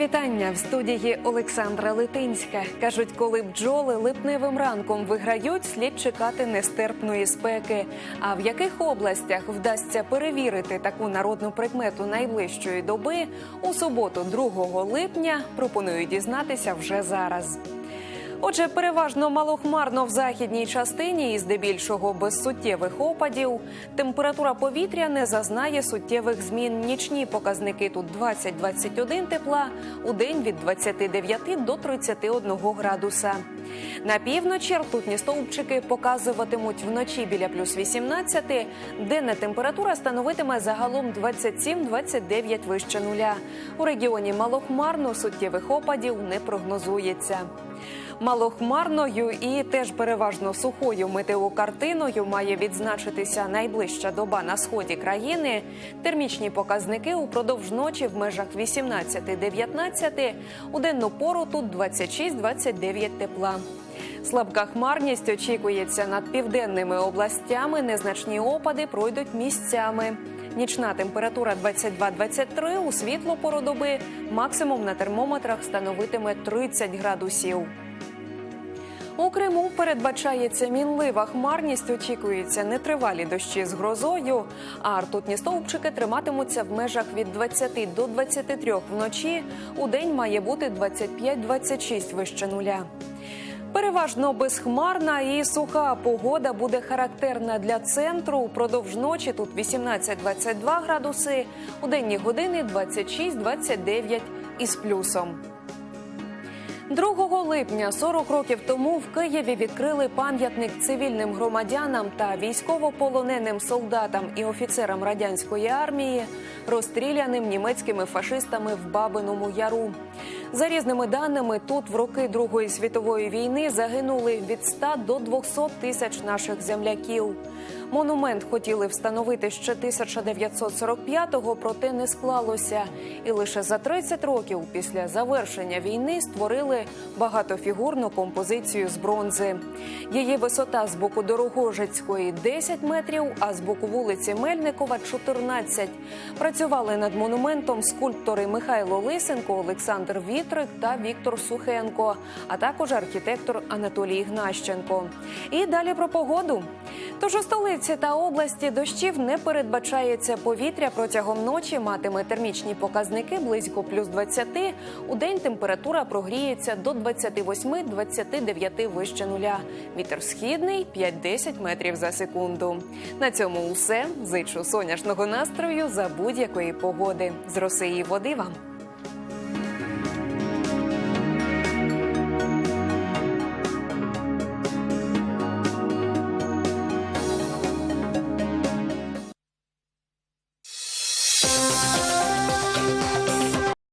вітання в студії Олександра Литинська. Кажуть, коли бджоли липневим ранком виграють, слід чекати нестерпної спеки. А в яких областях вдасться перевірити таку народну прикмету найближчої доби у суботу, 2 липня, пропоную дізнатися вже зараз. Отже, переважно малохмарно в західній частині і здебільшого без суттєвих опадів. Температура повітря не зазнає суттєвих змін. Нічні показники тут 20-21 тепла, у день від 29 до 31 градуса. На півночі ртутні стовпчики показуватимуть вночі біля плюс 18, денна температура становитиме загалом 27-29 вище нуля. У регіоні малохмарно суттєвих опадів не прогнозується. Малохмарною і теж переважно сухою метеокартиною має відзначитися найближча доба на сході країни. Термічні показники упродовж ночі в межах 18-19, у денну пору тут 26-29 тепла. Слабка хмарність очікується над південними областями. Незначні опади пройдуть місцями. Нічна температура 22-23, у світло пору доби максимум на термометрах становитиме 30 градусів. У Криму передбачається мінлива хмарність. Очікується нетривалі дощі з грозою. А ртутні стовпчики триматимуться в межах від 20 до 23 вночі. У день має бути 25-26 вище нуля. Переважно безхмарна і суха погода буде характерна для центру. Упродовж ночі тут 18-22 градуси, у денні години 26-29 із плюсом. 2 липня 40 років тому в Києві відкрили пам'ятник цивільним громадянам та військовополоненим солдатам і офіцерам радянської армії, розстріляним німецькими фашистами в Бабиному Яру. За різними даними, тут в роки Другої світової війни загинули від 100 до 200 тисяч наших земляків. Монумент хотіли встановити ще 1945-го, проте не склалося. І лише за 30 років після завершення війни створили багатофігурну композицію з бронзи. Її висота з боку Дорогожицької 10 метрів, а з боку вулиці Мельникова 14. Працювали над монументом скульптори Михайло Лисенко, Олександр Вітрик та Віктор Сухенко, а також архітектор Анатолій Ігнащенко. І далі про погоду. Тож у столиці та області дощів не передбачається повітря протягом ночі. Матиме термічні показники близько плюс 20. У день температура прогріється до 28-29 вище нуля. Вітер східний 5-10 метрів за секунду. На цьому усе. Зичу сонячного настрою за будь-якої погоди. З роси і води вам.